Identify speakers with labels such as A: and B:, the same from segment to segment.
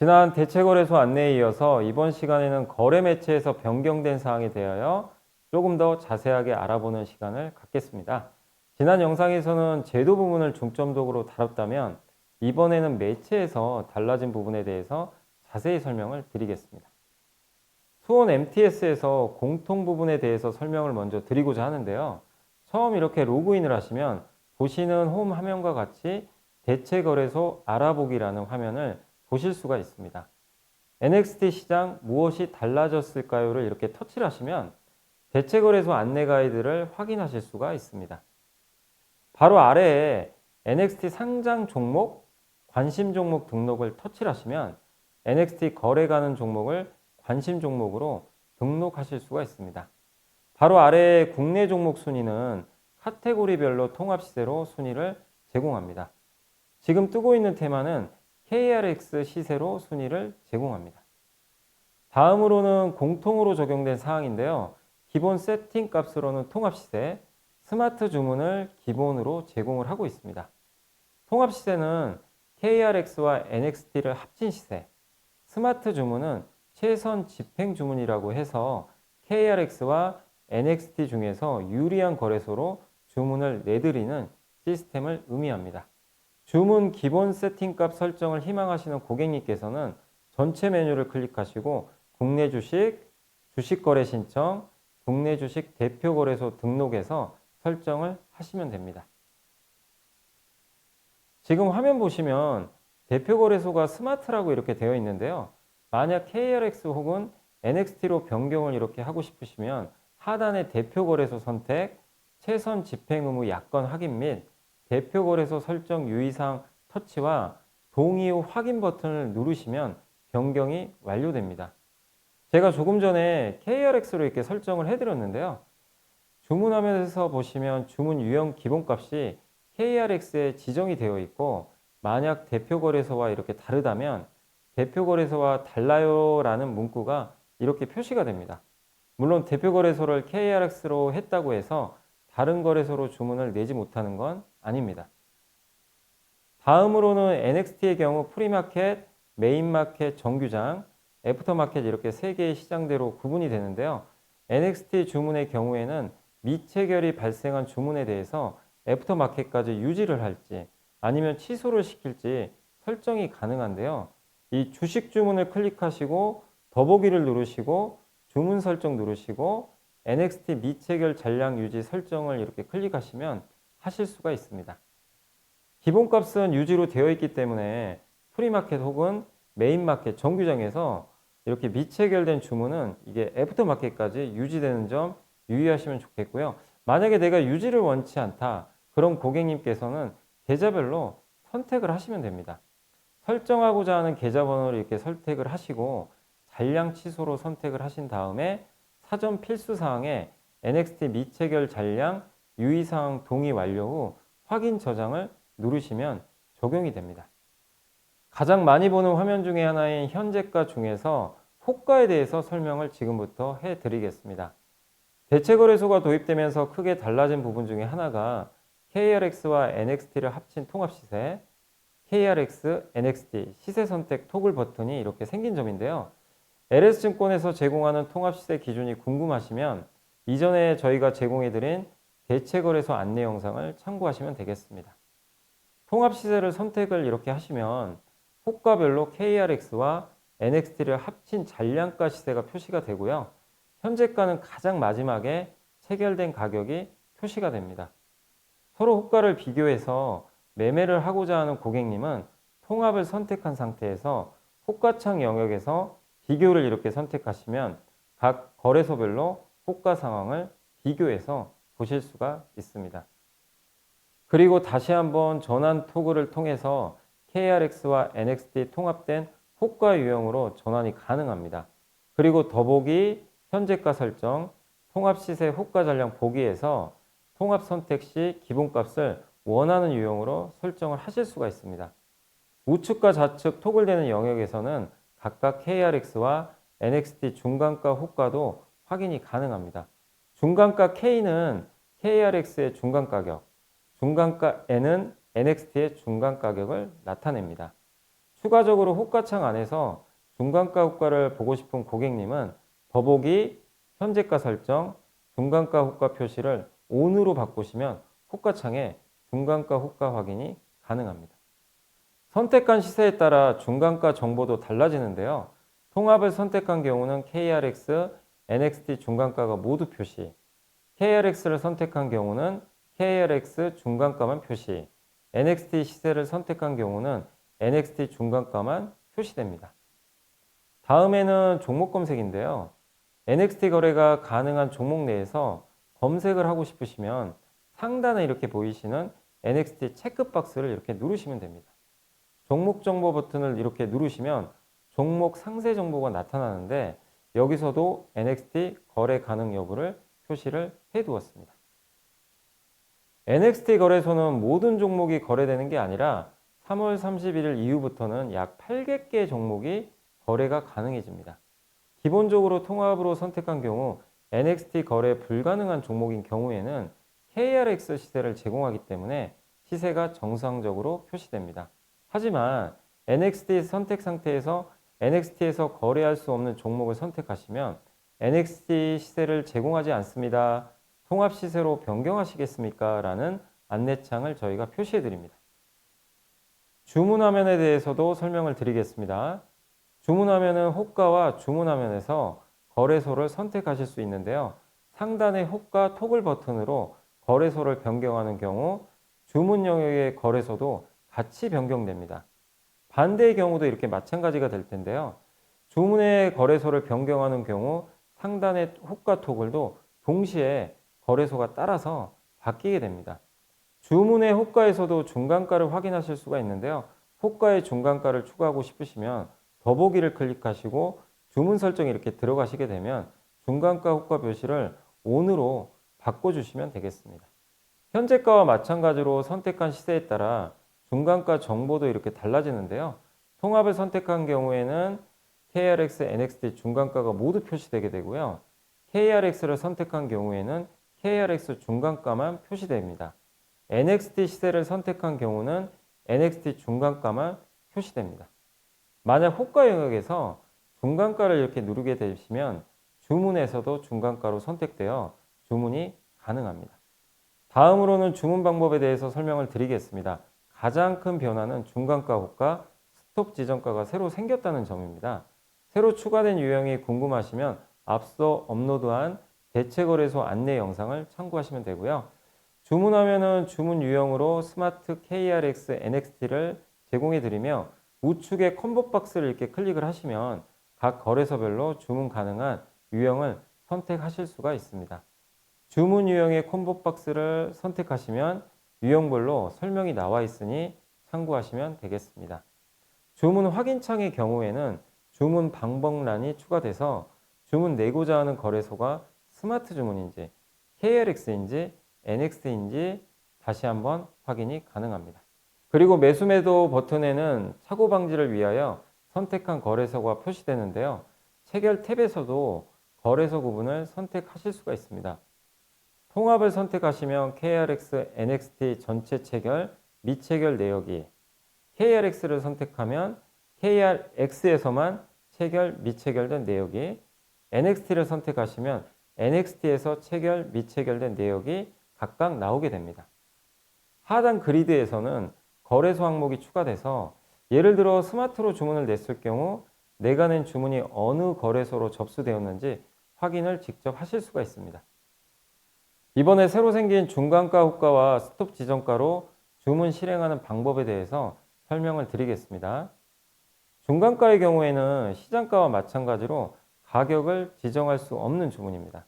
A: 지난 대체거래소 안내에 이어서 이번 시간에는 거래 매체에서 변경된 사항에 대하여 조금 더 자세하게 알아보는 시간을 갖겠습니다. 지난 영상에서는 제도 부분을 중점적으로 다뤘다면 이번에는 매체에서 달라진 부분에 대해서 자세히 설명을 드리겠습니다. 수원 MTS에서 공통 부분에 대해서 설명을 먼저 드리고자 하는데요. 처음 이렇게 로그인을 하시면 보시는 홈 화면과 같이 대체 거래소 알아보기라는 화면을 보실 수가 있습니다. NXT 시장 무엇이 달라졌을까요를 이렇게 터치를 하시면 대체거래소 안내 가이드를 확인하실 수가 있습니다. 바로 아래에 NXT 상장 종목, 관심 종목 등록을 터치를 하시면 NXT 거래 가는 종목을 관심 종목으로 등록하실 수가 있습니다. 바로 아래에 국내 종목 순위는 카테고리별로 통합 시세로 순위를 제공합니다. 지금 뜨고 있는 테마는 KRX 시세로 순위를 제공합니다. 다음으로는 공통으로 적용된 사항인데요. 기본 세팅 값으로는 통합 시세, 스마트 주문을 기본으로 제공을 하고 있습니다. 통합 시세는 KRX와 NXT를 합친 시세, 스마트 주문은 최선 집행 주문이라고 해서 KRX와 NXT 중에서 유리한 거래소로 주문을 내드리는 시스템을 의미합니다. 주문 기본 세팅값 설정을 희망하시는 고객님께서는 전체 메뉴를 클릭하시고 국내 주식, 주식 거래 신청, 국내 주식 대표 거래소 등록에서 설정을 하시면 됩니다. 지금 화면 보시면 대표 거래소가 스마트라고 이렇게 되어 있는데요. 만약 KRX 혹은 NXT로 변경을 이렇게 하고 싶으시면 하단의 대표 거래소 선택, 최선 집행 의무 약관 확인 및 대표 거래소 설정 유의사항 터치와 동의 후 확인 버튼을 누르시면 변경이 완료됩니다. 제가 조금 전에 KRX로 이렇게 설정을 해드렸는데요. 주문 화면에서 보시면 주문 유형 기본값이 KRX에 지정이 되어 있고 만약 대표 거래소와 이렇게 다르다면 대표 거래소와 달라요 라는 문구가 이렇게 표시가 됩니다. 물론 대표 거래소를 KRX로 했다고 해서 다른 거래소로 주문을 내지 못하는 건 아닙니다. 다음으로는 NXT의 경우 프리마켓, 메인마켓, 정규장, 애프터마켓 이렇게 세 개의 시장대로 구분이 되는데요. NXT 주문의 경우에는 미체결이 발생한 주문에 대해서 애프터마켓까지 유지를 할지 아니면 취소를 시킬지 설정이 가능한데요. 이 주식 주문을 클릭하시고 더보기를 누르시고 주문 설정 누르시고 NXT 미체결 잔량 유지 설정을 이렇게 클릭하시면 하실 수가 있습니다. 기본값은 유지로 되어 있기 때문에 프리마켓 혹은 메인마켓 정규장에서 이렇게 미체결된 주문은 이게 애프터마켓까지 유지되는 점 유의하시면 좋겠고요. 만약에 내가 유지를 원치 않다. 그럼 고객님께서는 계좌별로 선택을 하시면 됩니다. 설정하고자 하는 계좌번호를 이렇게 선택을 하시고 잔량 취소로 선택을 하신 다음에 사전 필수 사항에 NXT 미체결 잔량 유의사항 동의 완료 후 확인 저장을 누르시면 적용이 됩니다. 가장 많이 보는 화면 중에 하나인 현재가 중에서 호가에 대해서 설명을 지금부터 해 드리겠습니다. 대체거래소가 도입되면서 크게 달라진 부분 중에 하나가 KRX와 NXT를 합친 통합 시세, KRX, NXT 시세 선택 토글 버튼이 이렇게 생긴 점인데요. LS증권에서 제공하는 통합 시세 기준이 궁금하시면 이전에 저희가 제공해드린 대체거래소 안내 영상을 참고하시면 되겠습니다. 통합 시세를 선택을 이렇게 하시면 호가별로 KRX와 NXT를 합친 잔량가 시세가 표시가 되고요. 현재가는 가장 마지막에 체결된 가격이 표시가 됩니다. 서로 호가를 비교해서 매매를 하고자 하는 고객님은 통합을 선택한 상태에서 호가창 영역에서 비교를 이렇게 선택하시면 각 거래소별로 호가 상황을 비교해서 보실 수가 있습니다. 그리고 다시 한번 전환 토글을 통해서 KRX와 NXT 통합된 호가 유형으로 전환이 가능합니다. 그리고 더보기, 현재가 설정, 통합 시세 호가 전량 보기에서 통합 선택 시 기본값을 원하는 유형으로 설정을 하실 수가 있습니다. 우측과 좌측 토글되는 영역에서는 각각 KRX와 NXT 중간가 호가도 확인이 가능합니다. 중간가 K는 KRX의 중간 가격, 중간가 N은 NXT의 중간 가격을 나타냅니다. 추가적으로 호가창 안에서 중간가 호가를 보고 싶은 고객님은 더보기 현재가 설정 중간가 호가 표시를 ON으로 바꾸시면 호가창에 중간가 호가 확인이 가능합니다. 선택한 시세에 따라 중간가 정보도 달라지는데요. 통합을 선택한 경우는 KRX, NXT 중간가가 모두 표시, KRX를 선택한 경우는 KRX 중간가만 표시, NXT 시세를 선택한 경우는 NXT 중간가만 표시됩니다. 다음에는 종목 검색인데요. NXT 거래가 가능한 종목 내에서 검색을 하고 싶으시면 상단에 이렇게 보이시는 NXT 체크박스를 이렇게 누르시면 됩니다. 종목 정보 버튼을 이렇게 누르시면 종목 상세 정보가 나타나는데 여기서도 NXT 거래 가능 여부를 표시를 해 두었습니다. NXT 거래소는 모든 종목이 거래되는 게 아니라 3월 31일 이후부터는 약 800개 종목이 거래가 가능해집니다. 기본적으로 통합으로 선택한 경우 NXT 거래 불가능한 종목인 경우에는 KRX 시세를 제공하기 때문에 시세가 정상적으로 표시됩니다. 하지만 NXT 선택 상태에서 NXT에서 거래할 수 없는 종목을 선택하시면 NXT 시세를 제공하지 않습니다. 통합 시세로 변경하시겠습니까? 라는 안내창을 저희가 표시해 드립니다. 주문 화면에 대해서도 설명을 드리겠습니다. 주문 화면은 호가와 주문 화면에서 거래소를 선택하실 수 있는데요. 상단의 호가 토글 버튼으로 거래소를 변경하는 경우 주문 영역의 거래소도 같이 변경됩니다. 반대의 경우도 이렇게 마찬가지가 될 텐데요. 주문의 거래소를 변경하는 경우 상단의 호가 토글도 동시에 거래소가 따라서 바뀌게 됩니다. 주문의 호가에서도 중간가를 확인하실 수가 있는데요. 호가의 중간가를 추가하고 싶으시면 더보기를 클릭하시고 주문 설정에 이렇게 들어가시게 되면 중간가 호가 표시를 ON으로 바꿔주시면 되겠습니다. 현재가와 마찬가지로 선택한 시세에 따라 중간가 정보도 이렇게 달라지는데요. 통합을 선택한 경우에는 KRX, NXT 중간가가 모두 표시되게 되고요. KRX를 선택한 경우에는 KRX 중간가만 표시됩니다. NXT 시세를 선택한 경우는 NXT 중간가만 표시됩니다. 만약 호가 영역에서 중간가를 이렇게 누르게 되시면 주문에서도 중간가로 선택되어 주문이 가능합니다. 다음으로는 주문 방법에 대해서 설명을 드리겠습니다. 가장 큰 변화는 중간가 호가, 스톱 지정가가 새로 생겼다는 점입니다. 새로 추가된 유형이 궁금하시면 앞서 업로드한 대체거래소 안내 영상을 참고하시면 되고요. 주문하면은 주문 유형으로 스마트 KRX NXT를 제공해 드리며 우측에 콤보 박스를 이렇게 클릭을 하시면 각 거래소별로 주문 가능한 유형을 선택하실 수가 있습니다. 주문 유형의 콤보 박스를 선택하시면 유형별로 설명이 나와 있으니 참고하시면 되겠습니다. 주문 확인창의 경우에는 주문 방법란이 추가돼서 주문 내고자 하는 거래소가 스마트 주문인지 KRX인지 NXT인지 다시 한번 확인이 가능합니다. 그리고 매수 매도 버튼에는 착오 방지를 위하여 선택한 거래소가 표시되는데요. 체결 탭에서도 거래소 구분을 선택하실 수가 있습니다. 통합을 선택하시면 KRX, NXT 전체 체결, 미체결 내역이 KRX를 선택하면 KRX에서만 체결, 미체결된 내역이 NXT를 선택하시면 NXT에서 체결, 미체결된 내역이 각각 나오게 됩니다. 하단 그리드에서는 거래소 항목이 추가돼서 예를 들어 스마트로 주문을 냈을 경우 내가 낸 주문이 어느 거래소로 접수되었는지 확인을 직접 하실 수가 있습니다. 이번에 새로 생긴 중간가 호가와 스톱 지정가로 주문 실행하는 방법에 대해서 설명을 드리겠습니다. 중간가의 경우에는 시장가와 마찬가지로 가격을 지정할 수 없는 주문입니다.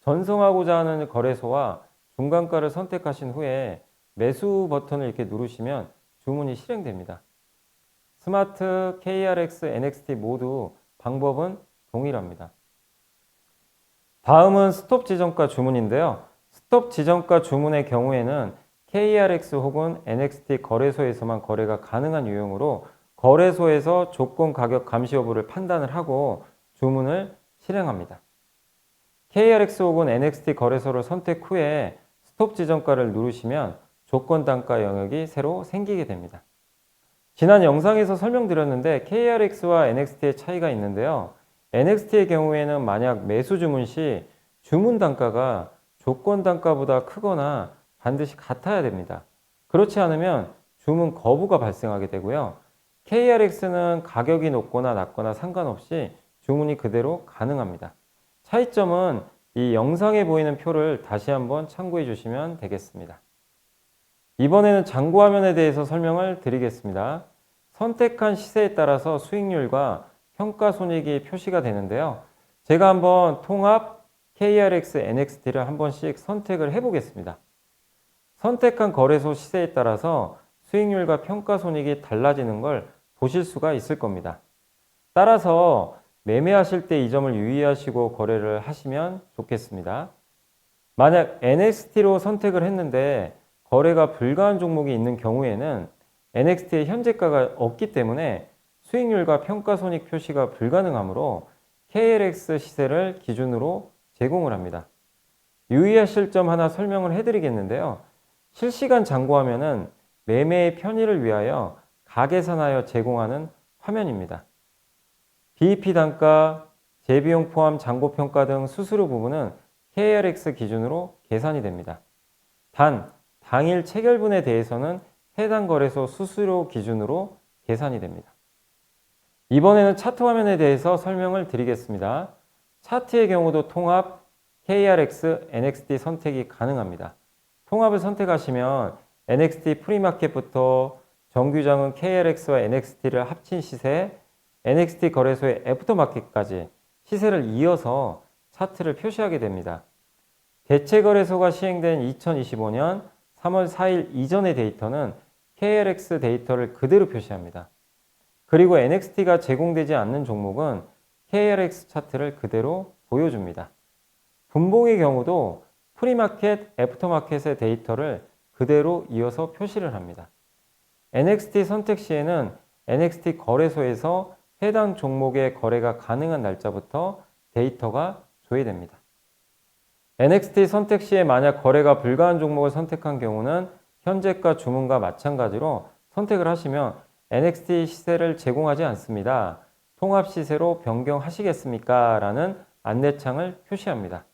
A: 전송하고자 하는 거래소와 중간가를 선택하신 후에 매수 버튼을 이렇게 누르시면 주문이 실행됩니다. 스마트, KRX, NXT 모두 방법은 동일합니다. 다음은 스톱 지정가 주문인데요. 스톱 지정가 주문의 경우에는 KRX 혹은 NXT 거래소에서만 거래가 가능한 유형으로 거래소에서 조건 가격 감시 여부를 판단을 하고 주문을 실행합니다. KRX 혹은 NXT 거래소를 선택 후에 스톱 지정가를 누르시면 조건 단가 영역이 새로 생기게 됩니다. 지난 영상에서 설명드렸는데 KRX와 NXT의 차이가 있는데요. NXT의 경우에는 만약 매수 주문 시 주문 단가가 조건 단가보다 크거나 반드시 같아야 됩니다. 그렇지 않으면 주문 거부가 발생하게 되고요. KRX는 가격이 높거나 낮거나 상관없이 주문이 그대로 가능합니다. 차이점은 이 영상에 보이는 표를 다시 한번 참고해 주시면 되겠습니다. 이번에는 잔고 화면에 대해서 설명을 드리겠습니다. 선택한 시세에 따라서 수익률과 평가 손익이 표시가 되는데요. 제가 한번 통합 KRX, NXT를 한 번씩 선택을 해 보겠습니다. 선택한 거래소 시세에 따라서 수익률과 평가 손익이 달라지는 걸 보실 수가 있을 겁니다. 따라서 매매하실 때 이 점을 유의하시고 거래를 하시면 좋겠습니다. 만약 NXT로 선택을 했는데 거래가 불가한 종목이 있는 경우에는 NXT의 현재가가 없기 때문에 수익률과 평가 손익 표시가 불가능하므로 KLX 시세를 기준으로 제공을 합니다. 유의하실 점 하나 설명을 해드리겠는데요. 실시간 잔고하면은 매매의 편의를 위하여 가계산하여 제공하는 화면입니다. BEP 단가, 재비용 포함 잔고 평가 등 수수료 부분은 KRX 기준으로 계산이 됩니다. 단, 당일 체결분에 대해서는 해당 거래소 수수료 기준으로 계산이 됩니다. 이번에는 차트 화면에 대해서 설명을 드리겠습니다. 차트의 경우도 통합 KRX, NXT 선택이 가능합니다. 통합을 선택하시면 NXT 프리마켓부터 정규장은 KRX와 NXT를 합친 시세, NXT 거래소의 애프터마켓까지 시세를 이어서 차트를 표시하게 됩니다. 대체 거래소가 시행된 2025년 3월 4일 이전의 데이터는 KLX 데이터를 그대로 표시합니다. 그리고 NXT가 제공되지 않는 종목은 KLX 차트를 그대로 보여줍니다. 분봉의 경우도 프리마켓, 애프터마켓의 데이터를 그대로 이어서 표시를 합니다. NXT 선택 시에는 NXT 거래소에서 해당 종목의 거래가 가능한 날짜부터 데이터가 조회됩니다. NXT 선택 시에 만약 거래가 불가한 종목을 선택한 경우는 현재가 주문과 마찬가지로 선택을 하시면 NXT 시세를 제공하지 않습니다. 통합 시세로 변경하시겠습니까? 라는 안내창을 표시합니다.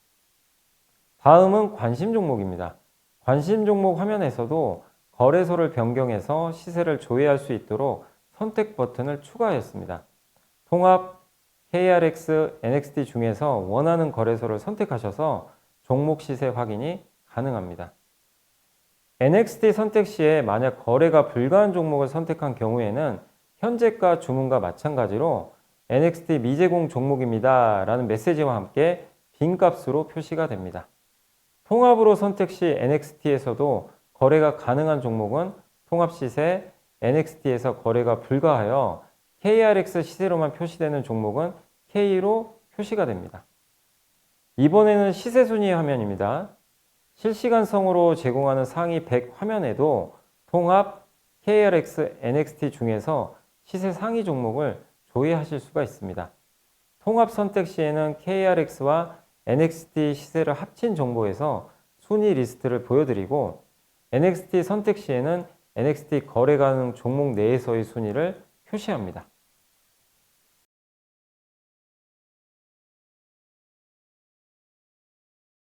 A: 다음은 관심 종목입니다. 관심 종목 화면에서도 거래소를 변경해서 시세를 조회할 수 있도록 선택 버튼을 추가했습니다. 통합 KRX, NXT 중에서 원하는 거래소를 선택하셔서 종목 시세 확인이 가능합니다. NXT 선택 시에 만약 거래가 불가한 종목을 선택한 경우에는 현재가 주문과 마찬가지로 NXT 미제공 종목입니다. 라는 메시지와 함께 빈 값으로 표시가 됩니다. 통합으로 선택 시 NXT에서도 거래가 가능한 종목은 통합 시세, NXT에서 거래가 불가하여 KRX 시세로만 표시되는 종목은 K로 표시가 됩니다. 이번에는 시세 순위 화면입니다. 실시간성으로 제공하는 상위 100 화면에도 통합 KRX, NXT 중에서 시세 상위 종목을 조회하실 수가 있습니다. 통합 선택 시에는 KRX와 NXT 시세를 합친 정보에서 순위 리스트를 보여드리고 NXT 선택 시에는 NXT 거래 가능 종목 내에서의 순위를 표시합니다.